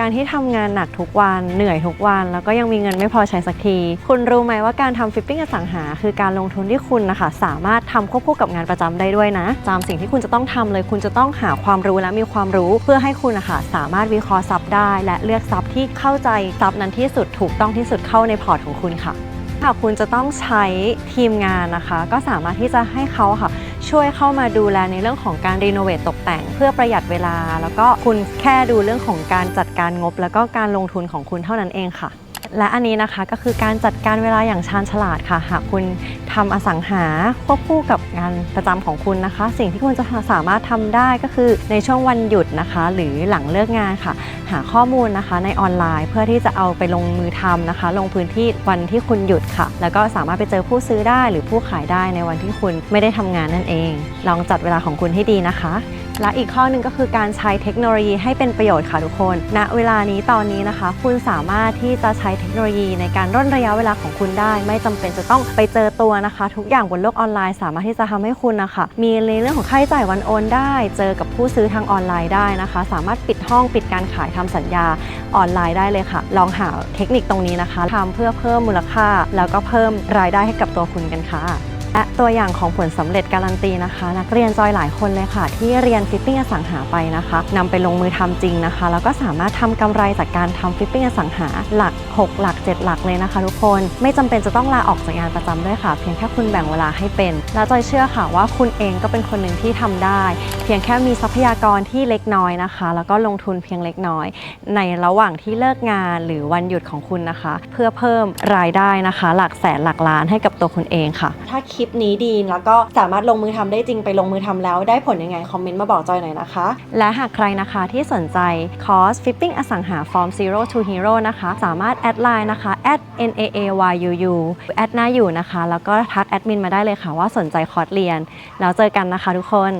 การที่ทำงานหนักทุกวันเหนื่อยทุกวัน แล้วก็ยังมีเงินไม่พอใช้สักที คุณรู้ไหมว่าการทำฟิปปิ้งอสังหา คือการลงทุนที่คุณนะคะ สามารถทำควบคู่กับงานประจำได้ด้วยนะจำสิ่งที่คุณจะต้องทำเลย คุณจะต้องหาความรู้และมีความรู้ เพื่อให้คุณนะคะสามารถวิเคราะห์ทรัพย์ได้ และเลือกทรัพย์ที่เข้าใจทรัพย์นั้นที่สุดถูกต้องที่สุดเข้าในพอร์ตของคุณค่ะหากคุณจะต้องใช้ทีมงานนะคะ ก็สามารถที่จะให้เขาค่ะ ช่วยเข้ามาดูแลในเรื่องของการรีโนเวทตกแต่ง เพื่อประหยัดเวลา แล้วก็คุณแค่ดูเรื่องของการจัดการงบ แล้วก็การลงทุนของคุณเท่านั้นเองค่ะ และอันนี้นะคะก็คือการจัดการเวลาอย่างชาญฉลาดค่ะ หากคุณ ทำอสังหาควบคู่กับงานประจำของคุณนะคะ สิ่งที่คุณจะสามารถทำได้ก็คือในช่วงวันหยุดนะคะ หรือหลังเลิกงานค่ะ หาข้อมูลนะคะในออนไลน์เพื่อที่จะเอาไปลงมือทำนะคะ ลงพื้นที่วันที่คุณหยุดค่ะ แล้วก็สามารถไปเจอผู้ซื้อได้หรือผู้ขายได้ในวันที่คุณไม่ได้ทำงานนั่นเอง ลองจัดเวลาของคุณให้ดีนะคะและอีกข้อหนึ่งก็คือการใช้เทคโนโลยีให้เป็นประโยชน์ค่ะทุกคน ณ เวลานี้ตอนนี้นะคะ คุณสามารถที่จะใช้เทคโนโลยีในการร่นระยะเวลาของคุณได้ ไม่จำเป็นจะต้องไปเจอตัวนะคะ ทุกอย่างบนโลกออนไลน์ สามารถที่จะทำให้คุณนะคะ มีในเรื่องของค่าใช้จ่ายวันโอนได้ เจอกับผู้ซื้อทางออนไลน์ได้นะคะ สามารถปิดห้องปิดการขายทำสัญญาออนไลน์ได้เลยค่ะ ลองหาเทคนิคตรงนี้นะคะทำเพื่อเพิ่มมูลค่า แล้วก็เพิ่มรายได้ให้กับตัวคุณกันค่ะ และตัวอย่างของผลสำเร็จการันตีนะคะ นักเรียนจอยหลายคนเลยค่ะ ที่เรียนฟิตติ้งอสังหาไปนะคะนำไปลงมือทำจริงนะคะ แล้วก็สามารถทำกำไรจากการทำฟิตติ้งอสังหาหลัก 6 หลัก 7 หลักเลยนะคะ ทุกคนไม่จำเป็นจะต้องลาออกจากงานประจำด้วยค่ะ เพียงแค่คุณแบ่งเวลาให้เป็น และจอยเชื่อค่ะว่าคุณเองก็เป็นคนหนึ่งที่ทำได้ เพียงแค่มีทรัพยากรที่เล็กน้อยนะคะ แล้วก็ลงทุนเพียงเล็กน้อย ในระหว่างที่เลิกงานหรือวันหยุดของคุณนะคะ เพื่อเพิ่มรายได้นะคะ หลักแสนหลักล้านให้กับตัวคุณเองค่ะ ถ้าคลิปนี้ดี แล้วก็สามารถลงมือทำได้จริงไปลงมือทำแล้วได้ผลยังไงคอมเมนต์มาบอกจอยหน่อยนะคะ และหากใครนะคะที่สนใจคอร์ส Flipping อสังหา From Zero to Hero นะคะ สามารถแอดไลน์นะคะ n a a y u u แอดหน้าอยู่นะคะ แล้วก็ทักแอดมินมาได้เลยค่ะว่าสนใจคอร์สเรียน แล้วเจอกันนะคะทุกคน